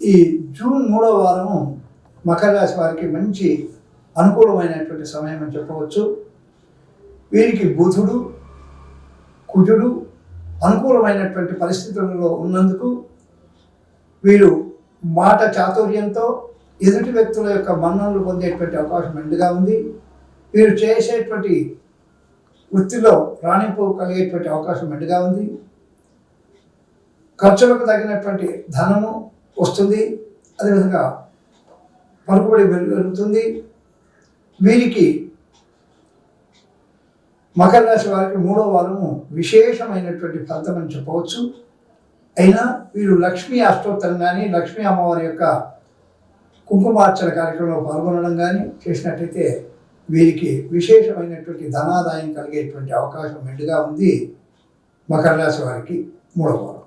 ఈ జూన్ మూడో వారము మకర రాశి వారికి మంచి అనుకూలమైనటువంటి సమయం అని చెప్పవచ్చు. వీరికి బుధుడు కుజుడు అనుకూలమైనటువంటి పరిస్థితులలో ఉన్నందుకు వీరు మాట చాతుర్యంతో ఎదుటి వ్యక్తుల యొక్క మన్ననలు పొందేటువంటి అవకాశం మెండుగా ఉంది. వీరు చేసేటువంటి వృత్తిలో రాణింపు కలిగేటువంటి అవకాశం మెండుగా ఉంది. ఖర్చులకు తగినటువంటి ధనము వస్తుంది. అదేవిధంగా పలుకుబడి పెరుగుతుంది. వీరికి మకర రాశి వారికి మూడో వారము విశేషమైనటువంటి ఫలితం అని చెప్పవచ్చు. అయినా వీరు లక్ష్మీ అష్టోత్తరం కానీ లక్ష్మీ అమ్మవారి యొక్క కుంకుమార్చన కార్యక్రమంలో పాల్గొనడం కానీ చేసినట్లయితే వీరికి విశేషమైనటువంటి ధనాదాయం కలిగేటువంటి అవకాశం మెండుగా ఉంది. మకర రాశి వారికి మూడవ వారం.